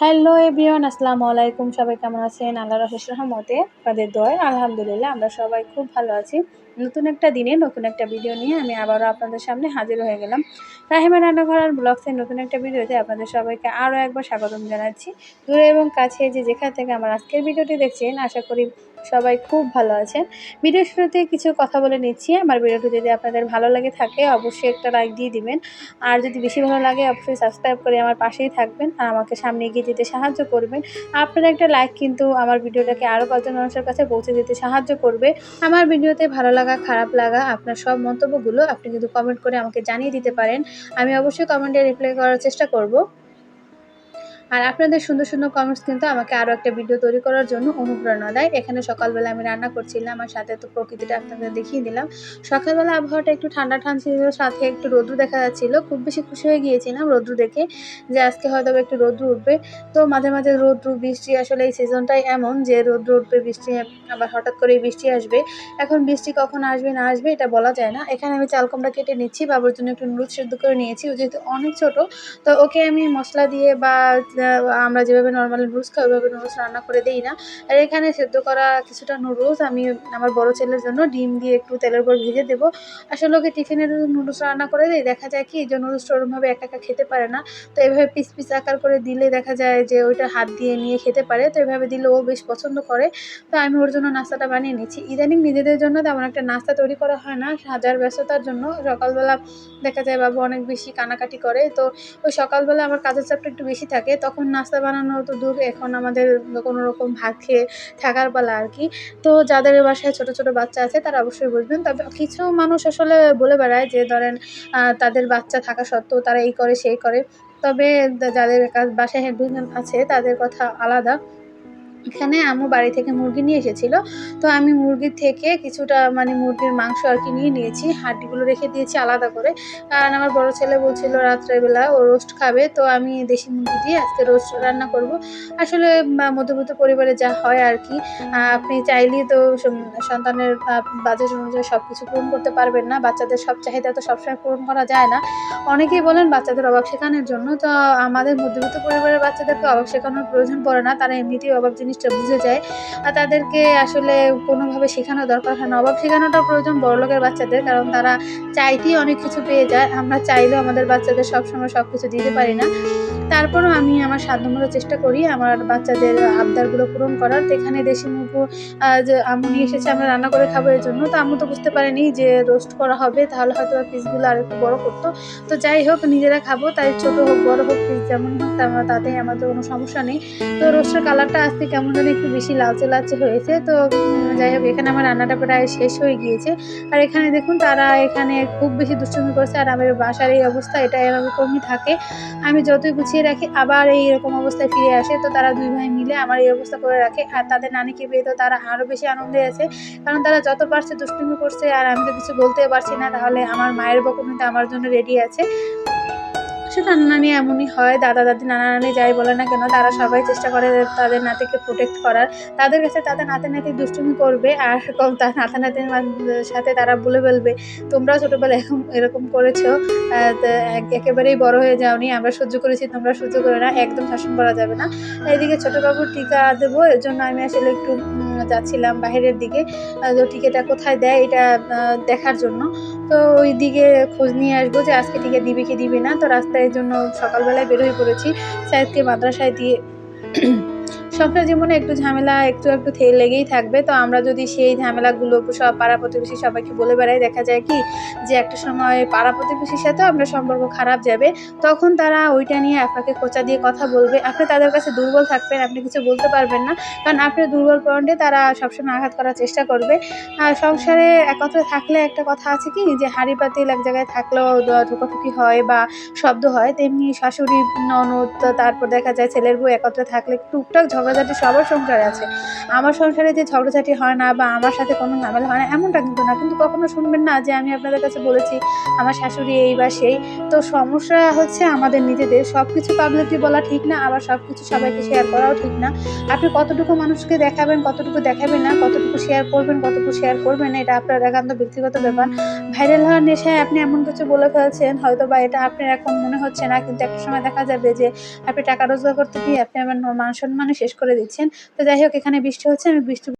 Hello everyone আসসালামু আলাইকুম। সবাই কেমন আছেন? আল্লাহ রশেষ রহমতে, আপনাদের দয় আলহামদুলিল্লাহ আমরা সবাই খুব ভালো আছি। নতুন একটা দিনে, নতুন একটা ভিডিও নিয়ে আমি আবারও আপনাদের সামনে হাজির হয়ে গেলাম। রাহিমা রান্নাঘর আর ব্লগসের নতুন একটা ভিডিওতে আপনাদের সবাইকে আরও একবার স্বাগতম জানাচ্ছি। দূরে এবং কাছে যে যেখান থেকে আমার আজকের ভিডিওটি দেখছেন, আশা করি সবাই খুব ভালো আছেন। ভিডিও শুরুতে কিছু কথা বলে নিচ্ছি। আমার ভিডিওটি যদি আপনাদের ভালো লাগে থাকে, অবশ্যই একটা লাইক দিয়ে দিবেন। আর যদি বেশি ভালো লাগে, অবশ্যই সাবস্ক্রাইব করে আমার পাশেই থাকবেন। আর আমাকে সামনে এগিয়ে যেতে সাহায্য করবেন। আপনার একটা লাইক কিন্তু আমার ভিডিওটাকে আরও কয়েকজন মানুষের কাছে পৌঁছে দিতে সাহায্য করবে। আমার ভিডিওতে ভালো লাগা, খারাপ লাগা, আপনার সব মন্তব্যগুলো আপনি কিন্তু কমেন্ট করে আমাকে জানিয়ে দিতে পারেন। আমি অবশ্যই কমেন্টে রিপ্লাই করার চেষ্টা করব। আর আপনাদের সুন্দর সুন্দর কমেন্টস কিন্তু আমাকে আরও একটা ভিডিও তৈরি করার জন্য অনুপ্রেরণা দেয়। এখানে সকালবেলা আমি রান্না করছিলাম আর সাথে তো প্রকৃতিটা আপনাদের দেখিয়ে দিলাম। সকালবেলা আবহাওয়াটা একটু ঠান্ডা ঠান্ডা ছিল, সাথে একটু রোদ্রু দেখা যাচ্ছিল। খুব বেশি খুশি হয়ে গিয়েছিলাম রোদ্রু দেখে যে আজকে হয়তো একটু রোদ্রু উঠবে। তো মাঝে মাঝে রোদ্রু, বৃষ্টি আসলে এই সিজনটাই এমন যে রোদ্রু উঠবে, বৃষ্টি আবার হঠাৎ করে বৃষ্টি আসবে। এখন বৃষ্টি কখন আসবে, না আসবে এটা বলা যায় না। এখানে আমি চালকমটা কেটে নিচ্ছি, বাবুর জন্য একটু নুডলস সেদ্ধ করে নিয়েছি। ও যেহেতু অনেক ছোট, তো ওকে আমি মশলা দিয়ে বা আমরা যেভাবে নর্মাল নুডলস খাই, ওইভাবে নুডলস রান্না করে দিই না। আর এখানে সেদ্ধ করা কিছুটা নুডলস আমি আমার বড় ছেলের জন্য ডিম দিয়ে একটু তেলের উপর ভেজে দেবো। আসলে ওকে টিফিনের নুডলস রান্না করে দিই, দেখা যায় কি যে নুডলসটা ওরমভাবে একা একা খেতে পারে না। তো এভাবে পিস পিস আকার করে দিলে দেখা যায় যে ওইটা হাত দিয়ে নিয়ে খেতে পারে। তো এভাবে দিলে ও বেশ পছন্দ করে। তো আমি ওর জন্য নাস্তাটা বানিয়ে নিচ্ছি। ইদানিং নিজেদের জন্য তেমন একটা নাস্তা তৈরি করা হয় না, হাজার ব্যস্ততার জন্য। সকালবেলা দেখা যায় বাবু অনেক বেশি কানাকাটি করে। তো ওই সকালবেলা আমার কাজের চাপটা একটু বেশি থাকে। তখন নাস্তা বানানো তো দূর এখন আমাদের কোনো রকম ভাত খেয়ে থাকার পালা আর কি। তো যাদের বাসায় ছোট ছোট বাচ্চা আছে তারা অবশ্যই বুঝবেন। তবে কিছু মানুষ আসলে বলে বেড়ায় যে, ধরেন তাদের বাচ্চা থাকা সত্ত্বেও তারা এই করে, সেই করে। তবে যাদের বাসায় হ্যান্ডবিল আছে তাদের কথা আলাদা। এখানে আম্মু বাড়ি থেকে মুরগি নিয়ে এসেছিল। তো আমি মুরগির থেকে কিছুটা মানে মুরগির মাংস আর কি নিয়ে নিয়েছি। হাড্ডিগুলো রেখে দিয়েছি আলাদা করে। কারণ আমার বড় ছেলে বলছিল রাত্রেবেলা ও রোস্ট খাবে। তো আমি দেশি মুরগি দিয়ে আজকে রোস্ট রান্না করব। আসলে মধ্যবিত্ত পরিবারে যা হয় আর কি আপনি চাইলেই তো সন্তানের বাজেট অনুযায়ী সব কিছু পূরণ করতে পারবেন না। বাচ্চাদের সব চাহিদা তো সবসময় পূরণ করা যায় না। অনেকেই বলেন বাচ্চাদের অভাব শেখানোর জন্য। তো আমাদের মধ্যবিত্ত পরিবারের বাচ্চাদেরকে অভাব শেখানোর প্রয়োজন পড়ে না। তারা এমনিতেই অভাব জিনিসটা বুঝে যায়। আর তাদেরকে আসলে কোনোভাবে শেখানো দরকার হয় না। অভাব শেখানোটা প্রয়োজন বড়লোকের বাচ্চাদের, কারণ তারা চাইতেই অনেক কিছু পেয়ে যায়। আমরা চাইলেও আমাদের বাচ্চাদের সবসময় সব কিছু দিতে পারি না। তারপরও আমি আমার সাধ্যমতো চেষ্টা করি আমার বাচ্চাদের আবদারগুলো পূরণ করার। এখানে দেশি মুরগো যে আম্মু নিয়ে এসেছে, আমরা রান্না করে খাব এর জন্য। তো আম্মু তো বুঝতে পারেনি যে রোস্ট করা হবে, তাহলে হয়তো পিসগুলো আর একটু বড়ো করতো। তো যাই হোক, নিজেরা খাব, তাই ছোটো হোক, বড়ো হোক পিস যেমন হোক তাতে আমাদের কোনো সমস্যা নেই। তো রোস্টের কালারটা আজকে কেমন যেন একটু বেশি লালচে লালচে হয়েছে। তো যাই হোক, এখানে আমার রান্নাটা প্রায় শেষ হয়ে গিয়েছে। আর এখানে দেখুন, তারা এখানে খুব বেশি দুষ্টুমি করছে। আর আমার বাসার এই অবস্থা এটা এভাবে কমই থাকে। আমি যতই গুছিয়ে রাখি, আবার এই এরকম অবস্থায় ফিরে আসে। তো তারা দুই ভাই মিলে আমার এই অবস্থা করে রাখে। আর তাদের নানিকে পেয়ে তো তারা আরও বেশি আনন্দে আছে। কারণ তারা যত পারছে দুষ্টুমি করছে। আর আমি তো কিছু বলতে পারছি না। তাহলে আমার মায়ের বকুনিতে আমার জন্য রেডি আছে। সে নানা নানি এমনই হয়, দাদা দাদি, নানা নানি যাই বলে না কেন, তারা সবাই চেষ্টা করে তাদের নাতিকে প্রোটেক্ট করার। তাদের কাছে তাদের নাতি নাতি দুষ্টুমি করবে আর তার নাতা নাতির সাথে তারা বলে ফেলবে, তোমরাও ছোটোবেলায় এরকম এরকম করেছ একেবারেই বড় হয়ে যাওনি, আমরা সহ্য করেছি, তোমরা সহ্য করে না, একদম শাসন করা যাবে না। এদিকে ছোটোবাবুর টিকা দেবো, এর জন্য আমি আসলে একটু যাচ্ছিলাম বাইরের দিকে। তো টিকাটা কোথায় দেয় এটা দেখার জন্য। তো ওই দিকে খোঁজ নিয়ে আসব যে আজকে টিকা দিবে কি দিবে না। তো রাস্তায় জন্য সকালবেলায় বের হয়ে পড়েছি। সাহেবকে মাদ্রাসায় দিয়ে সংসার জীবনে একটু ঝামেলা, একটু একটু থেয়ে লেগেই থাকবে। তো আমরা যদি সেই ঝামেলাগুলো সব পাড়া প্রতিবেশী সবাইকে বলে বেড়াই, দেখা যায় কি যে একটা সময় পাড়া প্রতিবেশীর সাথেও আপনার সম্পর্ক খারাপ যাবে। তখন তারা ওইটা নিয়ে আপনাকে কোচা দিয়ে কথা বলবে। আপনি তাদের কাছে দুর্বল থাকবেন, আপনি কিছু বলতে পারবেন না। কারণ আপনার দুর্বল পয়েন্টে তারা সবসময় আঘাত করার চেষ্টা করবে। আর সংসারে একত্রে থাকলে একটা কথা আছে কি যে হাড়ি পাতিল এক জায়গায় থাকলেও ঠোকাঠুকি হয় বা শব্দ হয়, তেমনি শাশুড়ি, ননদ, তারপর দেখা যায় ছেলের বউ একত্রে থাকলে টুকটাক ঝগড়া ঝগড়াঝাটি সবার সংসারে আছে। আমার সংসারে যে ঝগড়াঝাটি হয় না বা আমার সাথে কোনো ঝামেলা হয় না, এমনটা কিন্তু না। কিন্তু কখনো শুনবেন না যে আমি আপনাদের কাছে বলেছি, আমার শাশুড়ি এই বা সেই। তো সমস্যা হচ্ছে আমাদের নিজেদের। সব কিছু পাবলিকলি বলা ঠিক না, আবার সব কিছু সবাইকে শেয়ার করাও ঠিক না। আপনি কতটুকু মানুষকে দেখাবেন, কতটুকু দেখাবেন না, কতটুকু শেয়ার করবেন, কতটুকু শেয়ার করবেন, এটা আপনার একান্ত ব্যক্তিগত ব্যাপার। ভাইরাল হওয়ার নেশায় আপনি এমন কিছু বলে ফেলছেন হয়তো বা এটা আপনার এখন মনে হচ্ছে না, কিন্তু একটা সময় দেখা যাবে যে আপনি টাকা রোজগার করতে গিয়ে আপনি আমার মান সম্মানই শেষ করে দিচ্ছেন। তো যাই হোক এখানে বৃষ্টি হচ্ছে আমি বৃষ্টি